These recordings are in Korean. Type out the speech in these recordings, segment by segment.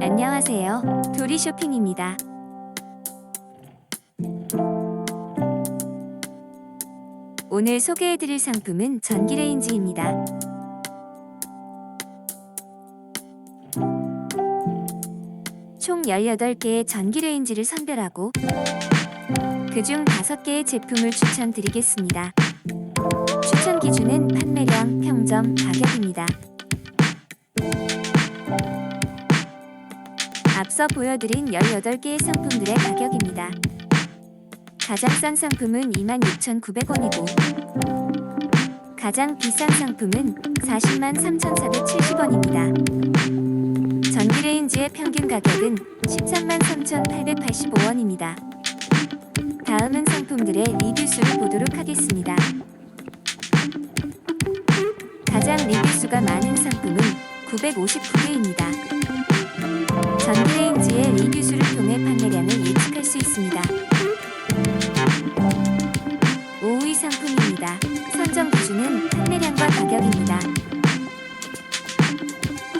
안녕하세요. 도리 쇼핑입니다. 오늘 소개해드릴 상품은 전기레인지입니다. 총 18개의 전기레인지를 선별하고 그중 5개의 제품을 추천드리겠습니다. 추천 기준은 판매량, 평점, 가격입니다. 앞서 보여드린 18개의 상품들의 가격입니다. 가장 싼 상품은 26,900원이고 가장 비싼 상품은 40만 3,470원입니다. 전기레인지의 평균 가격은 13만 3,885원입니다. 다음은 상품들의 리뷰 수를 보도록 하겠습니다. 가장 리뷰 수가 많은 상품은 959개입니다. 전기레인지의 리뷰수를 통해 판매량을 예측할 수 있습니다. 5위 상품입니다. 선정 기준은 판매량과 가격입니다.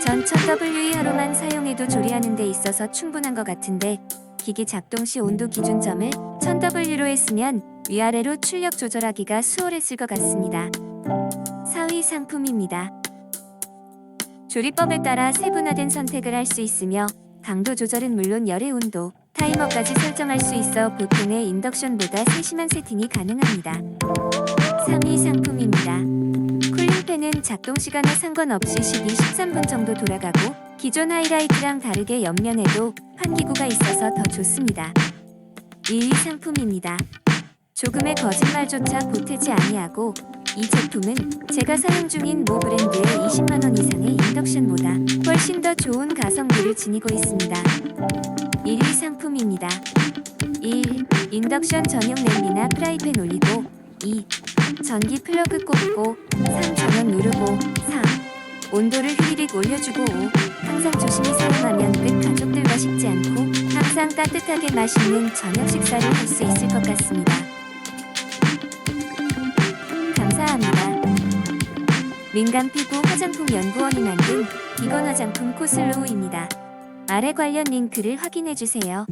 전 1000WER로만 사용해도 조리하는 데 있어서 충분한 것 같은데 기기 작동 시 온도 기준점을 1000W로 했으면 위아래로 출력 조절하기가 수월했을 것 같습니다. 4위 상품입니다. 조리법에 따라 세분화된 선택을 할 수 있으며 강도 조절은 물론 열의 온도, 타이머까지 설정할 수 있어 보통의 인덕션보다 세심한 세팅이 가능합니다. 3위 상품입니다. 쿨링팬은 작동 시간에 상관없이 12, 13분 정도 돌아가고 기존 하이라이트랑 다르게 옆면에도 환기구가 있어서 더 좋습니다. 1위 상품입니다. 조금의 거짓말조차 보태지 아니하고 이 제품은 제가 사용 중인 모 브랜드의 20만 원 이상 의 인덕션보다 훨씬 더 좋은 가성비를 지니고 있습니다. 1위 상품입니다. 1. 인덕션 전용 냄비나 프라이팬 올리고 2. 전기 플러그 꽂고 3. 전원 누르고 4. 온도를 휘리릭 올려주고 5. 항상 조심히 사용하면 끝 가족들과 식지 않고 항상 따뜻하게 맛있는 저녁 식사를 할 수 있을 것 같습니다. 민간 피부 화장품 연구원이 만든 비건 화장품 코슬로우입니다. 아래 관련 링크를 확인해 주세요.